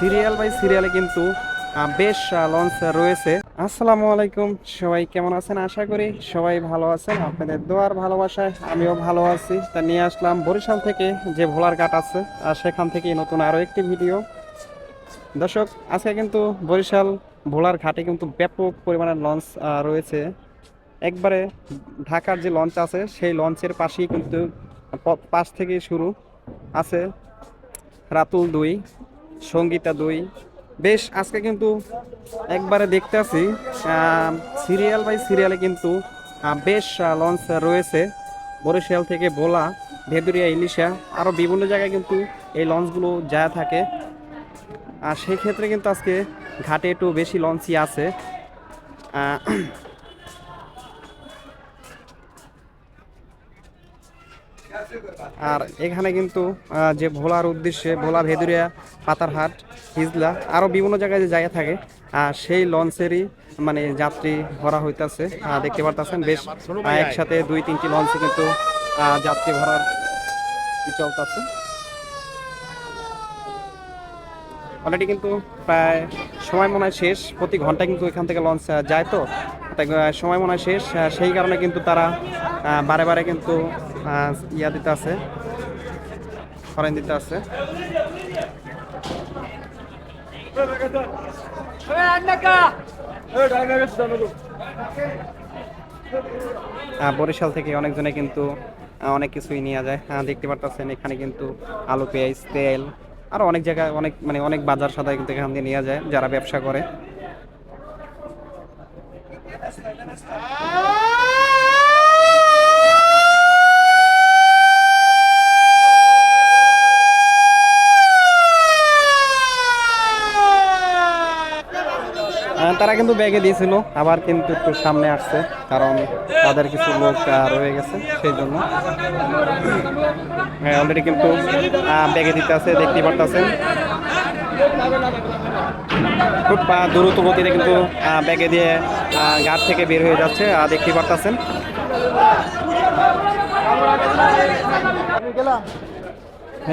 Serial by সিরিয়ালে কিন্তু বেশ লঞ্চ রয়েছে। আসসালামু আলাইকুম, সবাই কেমন আছেন? আশা করি সবাই ভালো আছেন। আপনাদের দোয়ার ভালোবাসায় আমিও ভালো আছি। তা নিয়ে আসলাম বরিশাল থেকে যে ভোলার ঘাট আছে, আর সেখান থেকে নতুন আরও একটি ভিডিও দর্শক, আজকে কিন্তু বরিশাল ভোলার ঘাটে কিন্তু ব্যাপক পরিমাণে লঞ্চ রয়েছে। একবারে ঢাকার যে লঞ্চ আছে, সেই লঞ্চের পাশেই কিন্তু পাশ থেকে শুরু আছে রাতুল দুই। সঙ্গীতা দুই। বেশ, আজকে কিন্তু একবারে দেখতে আছি সিরিয়াল বাই সিরিয়ালে কিন্তু বেশ লঞ্চ রয়েছে। বরিশাল থেকে বোলা ভেদুরিয়া, ইলিশা আরও বিভিন্ন জায়গায় কিন্তু এই লঞ্চগুলো যায় থাকে। আর সেই ক্ষেত্রে কিন্তু আজকে ঘাটে একটু বেশি লঞ্চই আছে। আর এখানে কিন্তু যে ভোলার উদ্দেশ্যে, ভোলা ভেদুরিয়া, পাতারহাট, হিজলা আরও বিভিন্ন জায়গায় যে জায়গা থাকে সেই লঞ্চেরই মানে যাত্রী ভরা হইতাছে। দেখতে পারতেছেন, বেশ একসাথে দুই, তিনটি লঞ্চে কিন্তু যাত্রী ভরার চলতেছে। অলরেডি কিন্তু প্রায় সময় মনে হয় শেষ, প্রতি ঘণ্টা কিন্তু এখান থেকে লঞ্চ যায় তো? সময় মনে হয় শেষ সেই কারণে কিন্তু তারা বারে বারে কিন্তু ইয়া দিতে আছে ফরেন দিতে আছে। বরিশাল থেকে অনেকজনে কিন্তু অনেক কিছুই নিয়ে যায়। হ্যাঁ দেখতে পারতেছেন, এখানে কিন্তু আলু, পেঁয়াজ, তেল আরও অনেক জায়গায়, অনেক মানে অনেক বাজার সাদায় কিন্তু এখান থেকে নিয়ে যায় যারা ব্যবসা করে। তারা কিন্তু ব্যাগে দিয়েছিল, আবার কিন্তু একটু সামনে আসছে, কারণ তাদের কিছু লোক রয়ে গেছে সেই জন্য। হ্যাঁ অলরেডি কিন্তু ব্যাগে দিতে আছে দেখতে পারতেছেন। খুব দ্রুত গতিতে কিন্তু ব্যাগে দিয়ে ঘাট থেকে বের হয়ে যাচ্ছে দেখতে পারতেছেন।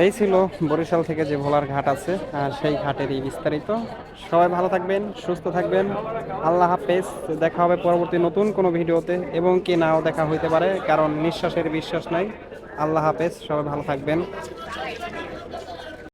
এই ছিল বরিশাল থেকে যে ভোলার ঘাট আছে, আর সেই ঘাটেরই বিস্তারিত। সবাই ভালো থাকবেন, সুস্থ থাকবেন। আল্লাহ হাফেজ, দেখা হবে পরবর্তী নতুন কোনো ভিডিওতে, এবং কি নাও দেখা হইতে পারে, কারণ নিঃশ্বাসের বিশ্বাস নাই। আল্লাহ হাফেজ, সবাই ভালো থাকবেন।